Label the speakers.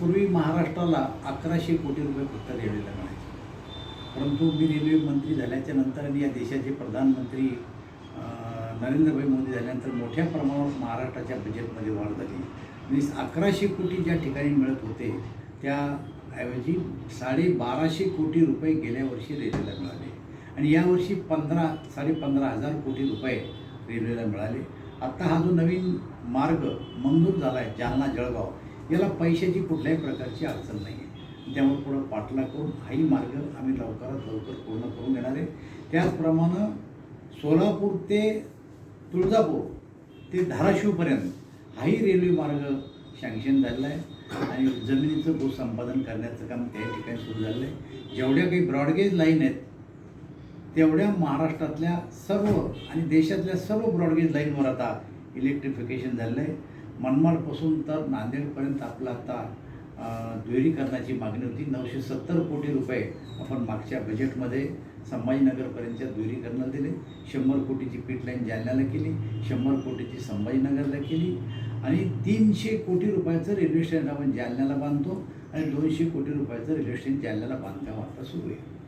Speaker 1: पूर्वी महाराष्ट्राला अकराशे कोटी रुपये फक्त रेल्वेला मिळायचे. परंतु मी रेल्वे मंत्री झाल्याच्यानंतर आणि या देशाचे प्रधानमंत्री नरेंद्रभाई मोदी झाल्यानंतर मोठ्या प्रमाणावर महाराष्ट्राच्या बजेटमध्ये वाढ झाली. आणि अकराशे कोटी ज्या ठिकाणी मिळत होते त्याऐवजी साडेबाराशे कोटी रुपये गेल्या वर्षी रेल्वेला मिळाले. आणि यावर्षी पंधरा साडेपंधरा हजार कोटी रुपये रेल्वेला मिळाले. आत्ता हा जो नवीन मार्ग मंजूर झाला आहे जालना जळगाव याला पैशाची कुठल्याही प्रकारची अडचण नाही आहे त्यामुळे पुढं पाठलाग करून हाही मार्ग आम्ही लवकरात लवकर पूर्ण करून देणार आहे. त्याचप्रमाणे सोलापूर ते तुळजापूर ते धाराशिवपर्यंत हाही रेल्वे मार्ग सँक्शन झालेला आहे. आणि जमिनीचं भूसंपादन करण्याचं काम त्या ठिकाणी सुरू झालेलं आहे. जेवढ्या काही ब्रॉडगेज लाईन आहेत तेवढ्या महाराष्ट्रातल्या सर्व आणि देशातल्या सर्व ब्रॉडगेज लाईनवर आता इलेक्ट्रिफिकेशन झालेलं आहे. मनमाडपासून तर नांदेडपर्यंत आपला आता अं, दुहेरीकरणाची मागणी होती. नऊशे सत्तर कोटी रुपये आपण मागच्या बजेटमध्ये संभाजीनगरपर्यंतच्या दुहेरीकरणाला दिले. शंभर कोटीची पीठ लाईन जालन्याला केली. शंभर कोटीची संभाजीनगरला केली. आणि तीनशे कोटी रुपयाचं रेल्वे स्टेशन आपण जालन्याला बांधतो आणि दोनशे कोटी रुपयाचं रेल्वे स्टेशन जालन्याला बांधकाम आता सुरू आहे.